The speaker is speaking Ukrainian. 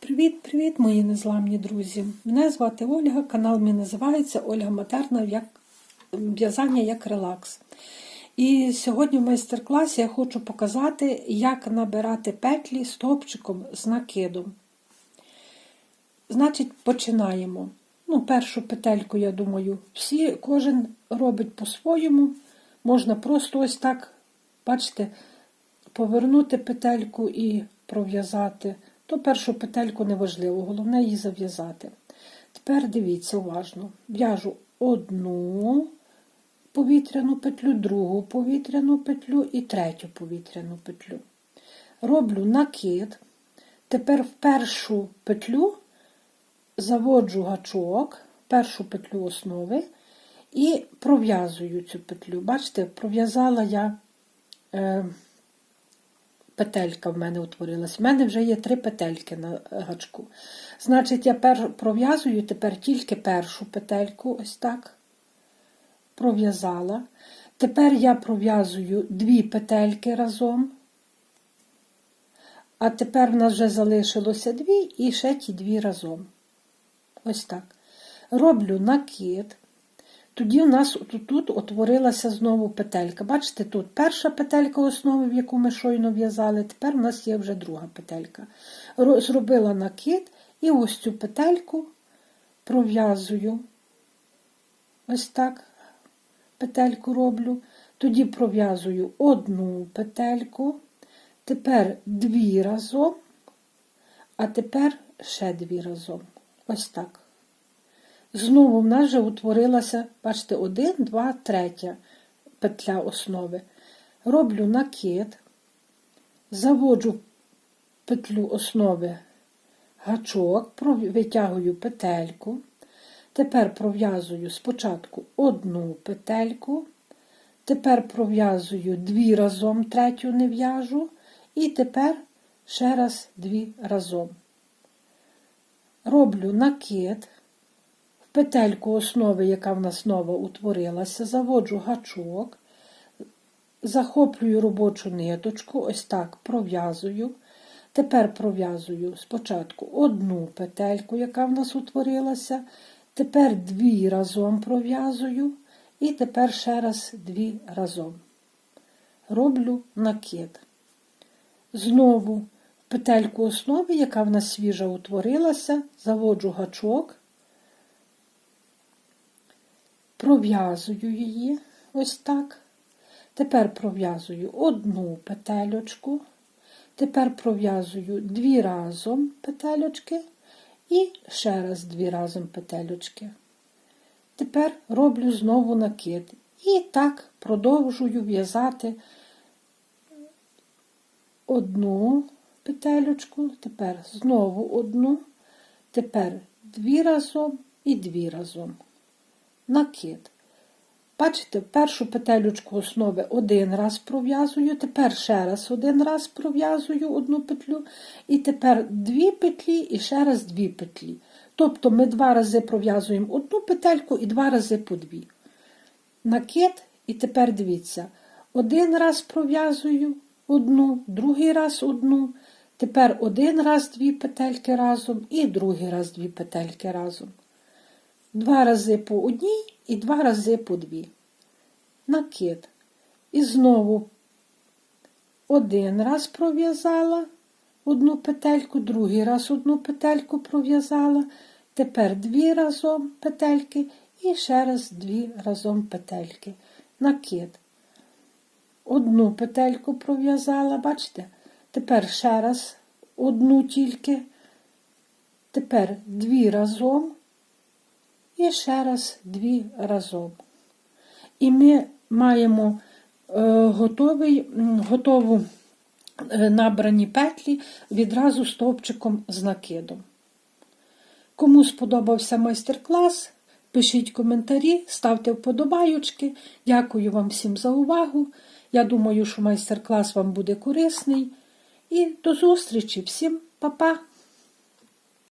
Привіт-привіт, мої незламні друзі! Мене звати Ольга, канал мій називається Ольга Матерна як в'язання як релакс. І сьогодні в майстер-класі я хочу показати, як набирати петлі стовпчиком з накидом. Значить, починаємо. Ну, Першу петельку, я думаю, всі, кожен робить по-своєму. Можна просто ось так, бачите, повернути петельку і пров'язати то першу петельку неважливо, головне її зав'язати. Тепер дивіться уважно. В'яжу одну повітряну петлю, другу повітряну петлю і третю повітряну петлю. Роблю накид. Тепер в першу петлю заводжу гачок, першу петлю основи і пров'язую цю петлю. Бачите, пров'язала я. Е, петелька в мене утворилась. У мене вже є три петельки на гачку. Значить, я пер... пров'язую тепер тільки першу петельку, ось так. Пров'язала. Тепер я пров'язую дві петельки разом. А тепер в нас вже залишилося дві і ще ті дві разом. Ось так. Роблю накид. Тоді у нас тут, утворилася знову петелька. Бачите, тут перша петелька основи, в яку ми щойно в'язали, тепер у нас є вже друга петелька. Зробила накид і ось цю петельку пров'язую. Ось так петельку роблю. Тоді пров'язую одну петельку, тепер дві разом, а тепер ще дві разом. Ось так. Знову в нас вже утворилася, бачите, один, два, третя петля основи. Роблю накид, заводжу петлю основи гачок, витягую петельку. Тепер пров'язую спочатку одну петельку, тепер пров'язую дві разом, третю не в'яжу, і тепер ще раз дві разом. Роблю накид петельку основи, яка в нас нова утворилася, заводжу гачок, захоплюю робочу ниточку, ось так пров'язую. Тепер пров'язую спочатку одну петельку, яка в нас утворилася, тепер дві разом пров'язую, і тепер ще раз дві разом. Роблю накид. Знову петельку основи, яка в нас свіжа утворилася, заводжу гачок, пров'язую її ось так. Тепер пров'язую одну петельочку, тепер пров'язую дві разом петельочки і ще раз дві разом петельочки. Тепер роблю знову накид. І так продовжую в'язати одну петельочку, тепер знову одну, тепер дві разом і дві разом накид. Бачите, першу петелючку основи один раз пров'язую, тепер ще раз один раз пров'язую одну петлю, і тепер дві петлі і ще раз дві петлі. Тобто ми два рази пров'язуємо одну петельку і два рази по дві. Накид, і тепер дивіться, один раз пров'язую одну, другий раз одну, тепер один раз дві петельки разом і другий раз дві петельки разом. Два рази по одній і два рази по дві. Накид. І знову один раз пров'язала одну петельку, другий раз одну петельку пров'язала, тепер дві разом петельки і ще раз дві разом петельки. Накид. Одну петельку пров'язала, бачите? Тепер ще раз одну тільки, тепер дві разом і ще раз дві разом. І ми маємо е, готовий, готову е, набрані петлі відразу стовпчиком з накидом. Кому сподобався майстер-клас, пишіть коментарі, ставте вподобайочки. Дякую вам всім за увагу. Я думаю, що майстер-клас вам буде корисний. І до зустрічі! Всім па-па!